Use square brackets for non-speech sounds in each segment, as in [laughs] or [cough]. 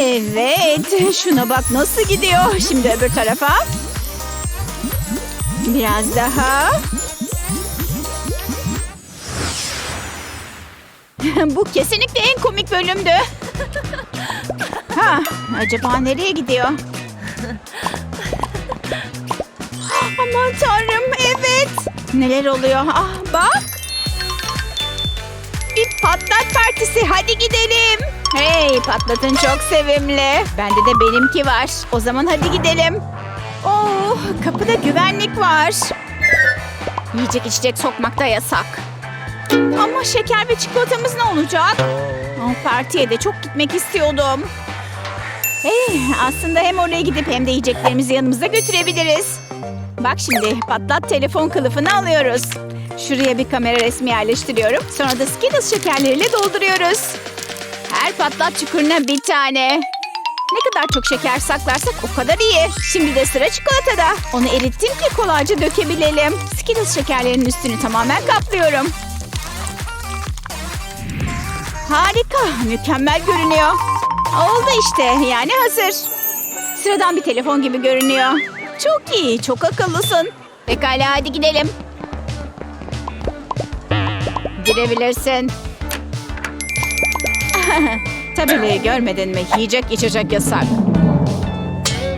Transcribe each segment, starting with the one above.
Evet, şuna bak nasıl gidiyor. Şimdi öbür tarafa. Biraz daha. Bu kesinlikle en komik bölümdü. Ha, acaba nereye gidiyor? Aman tanrım, evet. Neler oluyor? Ah, bak. Bir patlat partisi. Hadi gidelim. Hey patlatın çok sevimli. Bende de benimki var. O zaman hadi gidelim. Oh kapıda güvenlik var. Yiyecek içecek sokmak da yasak. Ama şeker ve çikolatamız ne olacak? Oh, partiye de çok gitmek istiyordum. Hey, aslında hem oraya gidip hem de yiyeceklerimizi yanımıza götürebiliriz. Bak şimdi patlat telefon kılıfını alıyoruz. Şuraya bir kamera resmi yerleştiriyorum. Sonra da Skittles şekerleriyle dolduruyoruz. Her patlat çukuruna bir tane. Ne kadar çok şeker saklarsak o kadar iyi. Şimdi de sıra çikolatada. Onu erittim ki kolayca dökebilelim. Skittles şekerlerinin üstünü tamamen kaplıyorum. Harika, mükemmel görünüyor. Oldu işte, yani hazır. Sıradan bir telefon gibi görünüyor. Çok iyi, çok akıllısın. Pekala hadi gidelim. Girebilirsin. [laughs] Tabii görmedin mi? Yiyecek içecek yasak.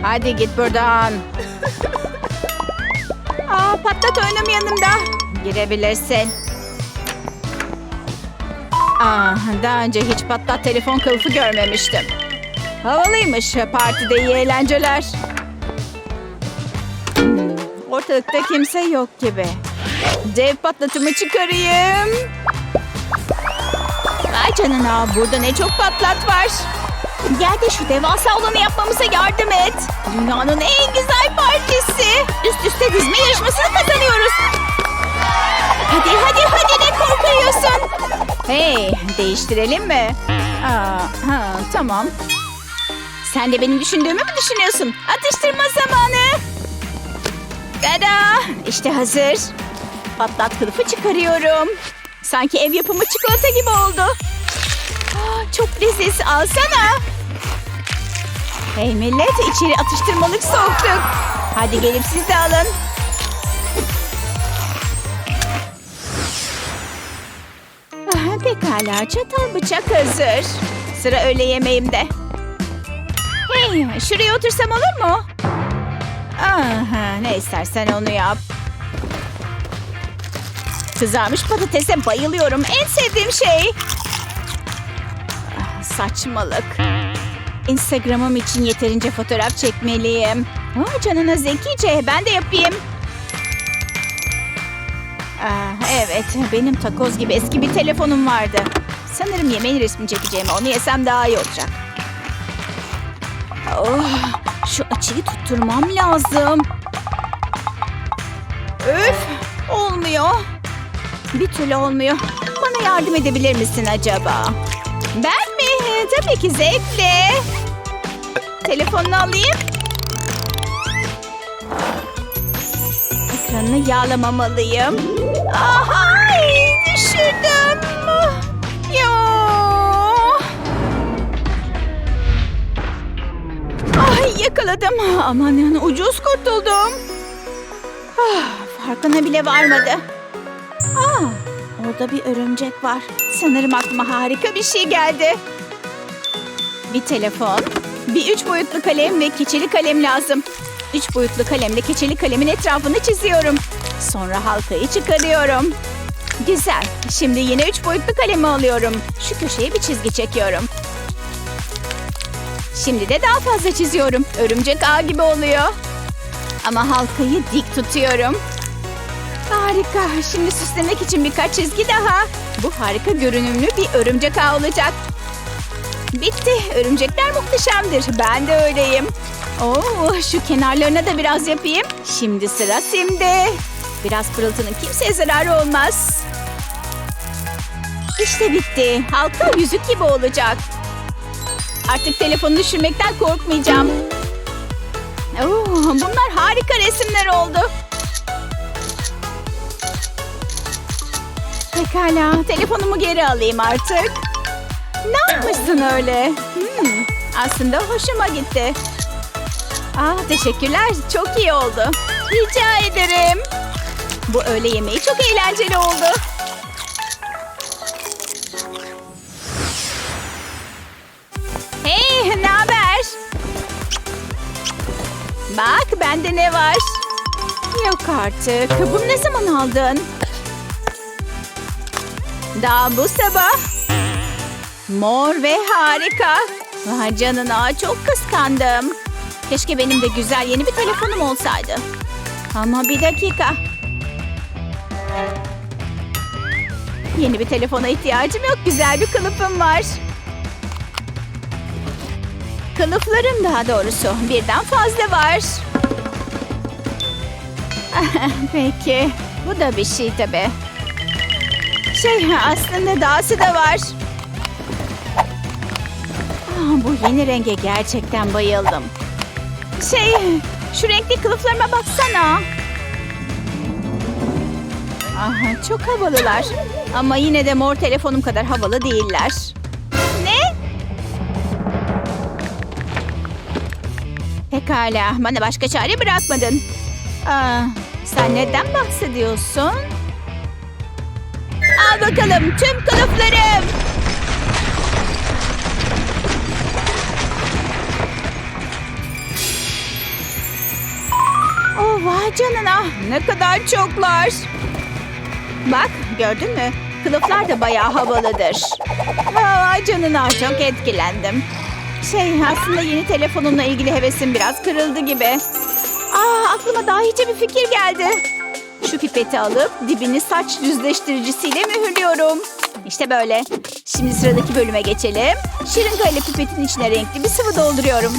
Hadi git buradan. [laughs] Aa, patlat oyunum yanımda. Girebilirsin. Aa, daha önce hiç patlat telefon kılıfı görmemiştim. Havalıymış. Partide iyi eğlenceler. Ortalıkta kimse yok gibi. Dev patlatımı çıkarayım. Ay canına burada ne çok patlat var. Gel de şu devasa olanı yapmamıza yardım et. Dünyanın en güzel partisi. Üst üste dizme yarışmasını kazanıyoruz. Hadi hadi hadi ne korkuyorsun? Hey değiştirelim mi? Aa, ha, tamam. Sen de benim düşündüğümü mü düşünüyorsun? Atıştırma zamanı. Tada! İşte hazır. Patlat kılıfı çıkarıyorum. Sanki ev yapımı çikolata gibi oldu. Çok leziz. Alsana. Hey millet içeri atıştırmalık soktuk. Hadi gelip siz de alın. Ah, pekala çatal bıçak hazır. Sıra öğle yemeğimde. Hey şuraya otursam olur mu? Aha, ne istersen onu yap. Kızarmış patatese bayılıyorum. En sevdiğim şey. Saçmalık. Instagram'ım için yeterince fotoğraf çekmeliyim. Aa, canına zekice. Ben de yapayım. Ah, evet, benim takoz gibi eski bir telefonum vardı. Sanırım yemeğin resmini çekeceğime onu yesem daha iyi olacak. Oh, şu açıyı tutturmam lazım. Üf, olmuyor. Bir türlü olmuyor. Bana yardım edebilir misin acaba? Ben? Tabii ki zevkle. Telefonunu alayım. Ekranını yağlamamalıyım. Aha, düşürdüm. Yo. Ay yakaladım. Aman yani ucuz kurtuldum. Ah, farkına bile varmadı. Aa, orada bir örümcek var. Sanırım aklıma harika bir şey geldi. Bir telefon, bir üç boyutlu kalem ve keçeli kalem lazım. Üç boyutlu kalemle keçeli kalemin etrafını çiziyorum. Sonra halkayı çıkarıyorum. Güzel. Şimdi yine üç boyutlu kalemi alıyorum. Şu köşeye bir çizgi çekiyorum. Şimdi de daha fazla çiziyorum. Örümcek ağ gibi oluyor. Ama halkayı dik tutuyorum. Harika. Şimdi süslemek için birkaç çizgi daha. Bu harika görünümlü bir örümcek ağı olacak. Bitti. Örümcekler muhteşemdir. Ben de öyleyim. Oo, şu kenarlarına da biraz yapayım. Şimdi sıra Sim'de. Biraz pırıltının kimseye zararı olmaz. İşte bitti. Halka yüzük gibi olacak. Artık telefonu düşürmekten korkmayacağım. Oo, bunlar harika resimler oldu. Pekala, telefonumu geri alayım artık. Ne yapmışsın öyle? Hmm, Aslında hoşuma gitti. Ah teşekkürler. Çok iyi oldu. Rica ederim. Bu öğle yemeği çok eğlenceli oldu. Hey, ne haber? Bak bende ne var? Yok artık. Bunu ne zaman aldın? Daha bu sabah. Mor ve harika. Vay canına çok kıskandım. Keşke benim de güzel yeni bir telefonum olsaydı. Ama bir dakika. Yeni bir telefona ihtiyacım yok. Güzel bir kılıfım var. Kılıflarım daha doğrusu. Birden fazla var. [laughs] Peki. Bu da bir şey tabii. Şey aslında dahası da var. Ah, bu yeni renge gerçekten bayıldım. Şey, şu renkli kılıflarıma baksana. Aha, çok havalılar. Ama yine de mor telefonum kadar havalı değiller. Ne? Pekala, bana başka çare bırakmadın. Aa, sen neden bahsediyorsun? Al bakalım tüm kılıflarım. Vay canına ne kadar çoklar. Bak gördün mü? Kılıflar da bayağı havalıdır. Vay canına çok etkilendim. Şey aslında yeni telefonumla ilgili hevesim biraz kırıldı gibi. Aa aklıma daha hiç bir fikir geldi. Şu pipeti alıp dibini saç düzleştiricisiyle mühürlüyorum. İşte böyle. Şimdi sıradaki bölüme geçelim. Şırınga ile pipetin içine renkli bir sıvı dolduruyorum.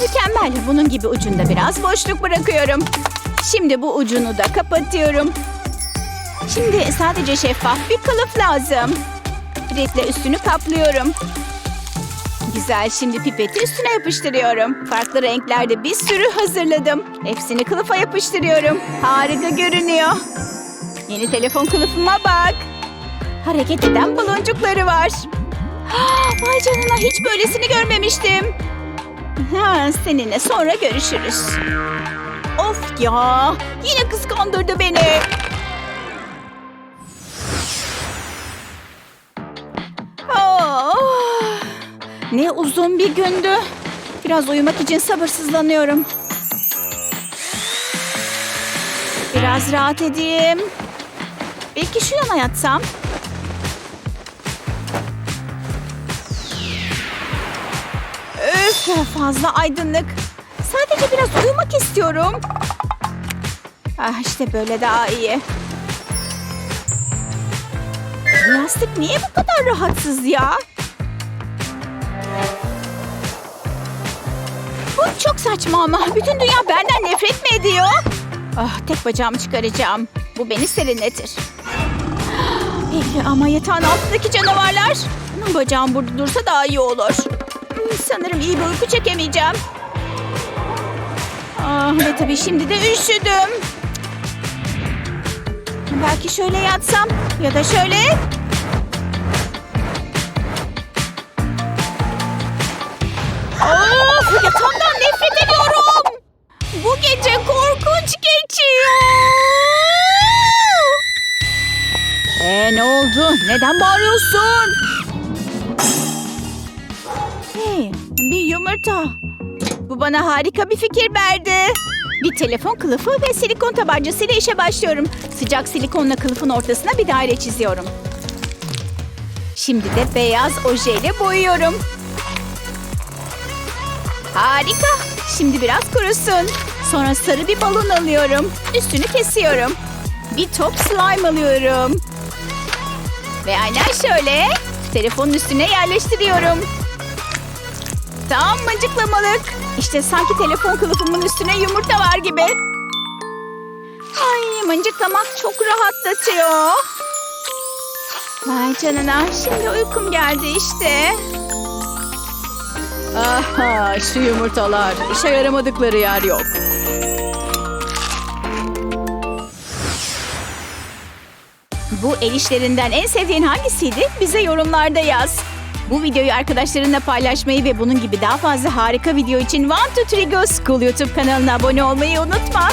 Mükemmel. Bunun gibi ucunda biraz boşluk bırakıyorum. Şimdi bu ucunu da kapatıyorum. Şimdi sadece şeffaf bir kılıf lazım. Pipetle üstünü kaplıyorum. Güzel şimdi pipeti üstüne yapıştırıyorum. Farklı renklerde bir sürü hazırladım. Hepsini kılıfa yapıştırıyorum. Harika görünüyor. Yeni telefon kılıfıma bak. Hareket eden baloncukları var. [gasps] Vay canına hiç böylesini görmemiştim. Seninle sonra görüşürüz. Of ya. Yine kıskandırdı beni. Oh, ne uzun bir gündü. Biraz uyumak için sabırsızlanıyorum. Biraz rahat edeyim. Belki şu yana yatsam. Öf fazla aydınlık. Sadece biraz uyumak istiyorum. Ah işte böyle daha iyi. Bu Yastık niye bu kadar rahatsız ya? Bu çok saçma ama bütün dünya benden nefret mi ediyor? Ah tek bacağımı çıkaracağım. Bu beni serinletir. [gasps] Peki ama yatağın altındaki canavarlar? Bacağım burada dursa daha iyi olur. Sanırım iyi bir uyku çekemeyeceğim. Ah ve tabii şimdi de üşüdüm. Belki şöyle yatsam ya da şöyle. Of yatağımdan nefret ediyorum. Bu gece korkunç geçiyor. Ee ne oldu? Neden bağırıyorsun? Hey, bir yumurta. Bu bana harika bir fikir verdi. Bir telefon kılıfı ve silikon tabancasıyla işe başlıyorum. Sıcak silikonla kılıfın ortasına bir daire çiziyorum. Şimdi de beyaz ojeyle boyuyorum. Harika. Şimdi biraz kurusun. Sonra sarı bir balon alıyorum. Üstünü kesiyorum. Bir top slime alıyorum. Ve aynen şöyle telefonun üstüne yerleştiriyorum. Tam mıncıklamalık. İşte sanki telefon kılıfımın üstüne yumurta var gibi. Ay mıncıklamak çok rahatlatıyor. Vay canına şimdi uykum geldi işte. Aha şu yumurtalar. İşe yaramadıkları yer yok. Bu el işlerinden en sevdiğin hangisiydi? Bize yorumlarda yaz. Bu videoyu arkadaşlarınla paylaşmayı ve bunun gibi daha fazla harika video için One to Three Go School YouTube kanalına abone olmayı unutma.